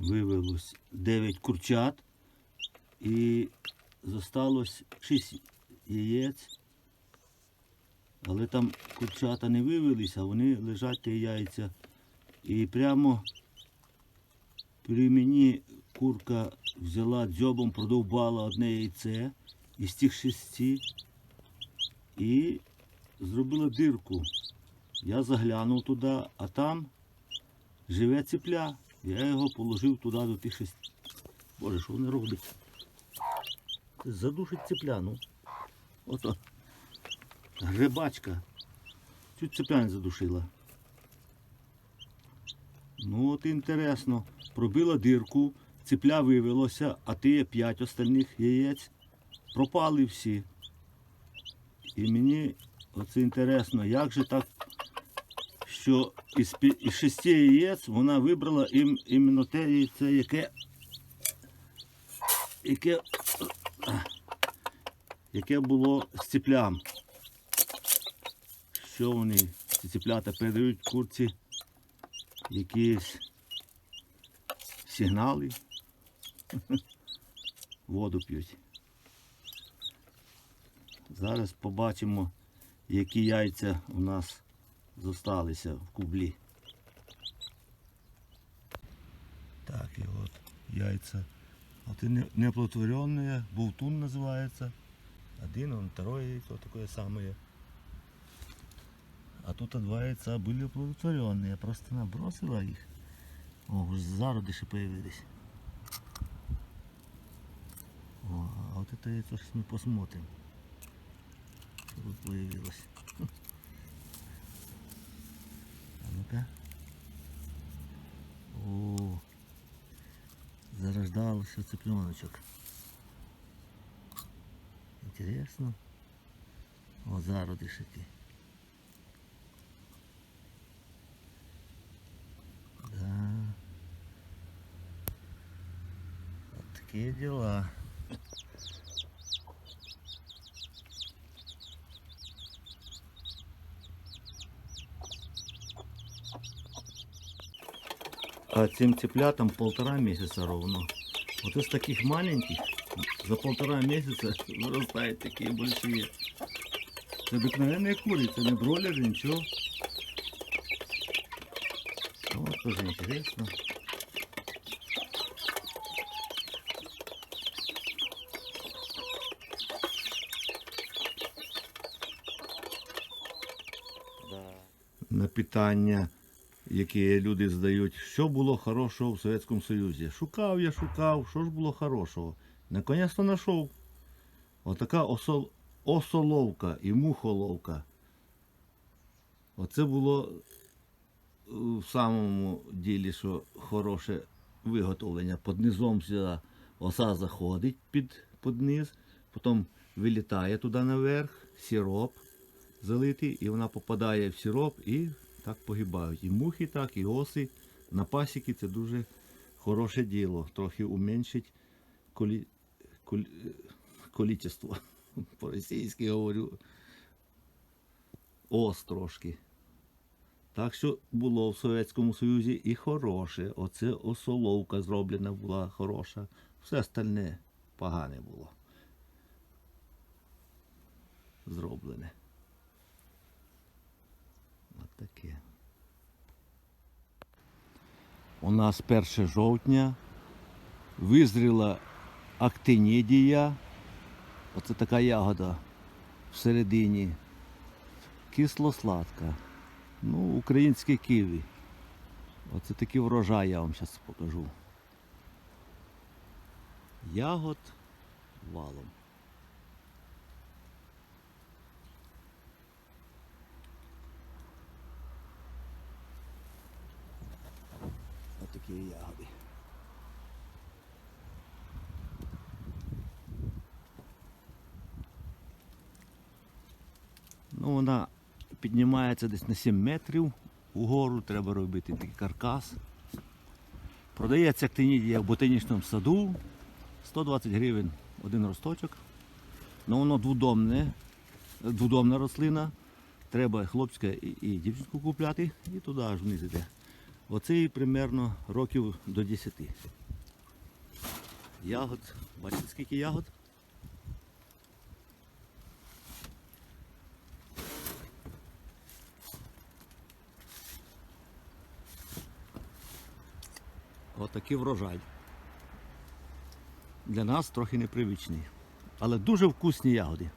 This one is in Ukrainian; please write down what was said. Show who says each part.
Speaker 1: вивелось 9 курчат і зосталось 6 яєць. Але там курчата не вивелися, вони лежать ті яйця. І прямо при мені курка взяла дзьобом, продовбала одне яйце із тих шести і зробила дирку. Я заглянув туди, а там живе цепля. Я його положив туди до тих шести. Боже, що вони роблять? Задушить цепляну. Ото. Грибачка. Чуть цепляне задушила. Ну от інтересно. Пробила дирку, цепля вивелося, а ті п'ять остальних яєць пропали всі. І мені оце інтересно, як же так, що із, із шести яєць вона вибрала ім, іменно те яйце, яке, яке, яке було з цеплям. Що вони, ці цеплята передають курці якісь сигнали. Воду п'ють. Зараз побачимо, які яйця у нас зосталися в кублі. Так, і от яйця. От і не- неоплодотворенные, болтун називається. Один, он второе яйцо такое самое. А тут два яйца были оплодотворенные. Я просто набросила их. О, уже зародыши появились. О, а вот это яйцо сейчас мы посмотрим. Что тут появилось. А ну-ка. О, зарождался цыпленочек. Интересно. О, зародышики. Да. Вот такие дела. А цим цыплятам полтора месяца ровно. Вот из таких маленьких за полтора месяца вырастают такие большие. Это обыкновенные курицы, не бройлеры, ничего. Вот тоже интересно. На питання, які люди задають, що було хорошого в Совєтському Союзі. Шукав я, шукав, що ж було хорошого. Наконець-то знайшов. Отака осол... осоловка і мухоловка. Оце було е, в самому ділі, що хороше виготовлення. Під низом сюди оса заходить під, під низ, потім вилітає туди наверх, сироп залитий, і вона попадає в сироп і так погибають. І мухи так, і оси. На пасіки це дуже хороше діло. Трохи уменшить колі... колі... количество. По-російськи говорю. Ос трошки. Так що було в Совєтському Союзі і хороше. Оце осоловка зроблена була хороша. Все остальне погане було. Зроблене. Таке. У нас 1 жовтня визріла актинідія. Оце така ягода всередині. Кисло-сладка. Ну, українське ківі. Оце такий врожай я вам зараз покажу. Ягод валом. Ягоди. Ну, вона піднімається десь на 7 метрів угору, треба робити такий каркас. Продається актинідія в ботанічному саду. 120 гривень один росточок. Ну воно дводомне, дводомна рослина. Треба хлопчика і, і дівчинку купляти і туди аж вниз іде. Оце примерно років до 10. Ягод. Бачите, скільки ягод? Отакий врожай. Для нас трохи непривичний. Але дуже вкусні ягоди.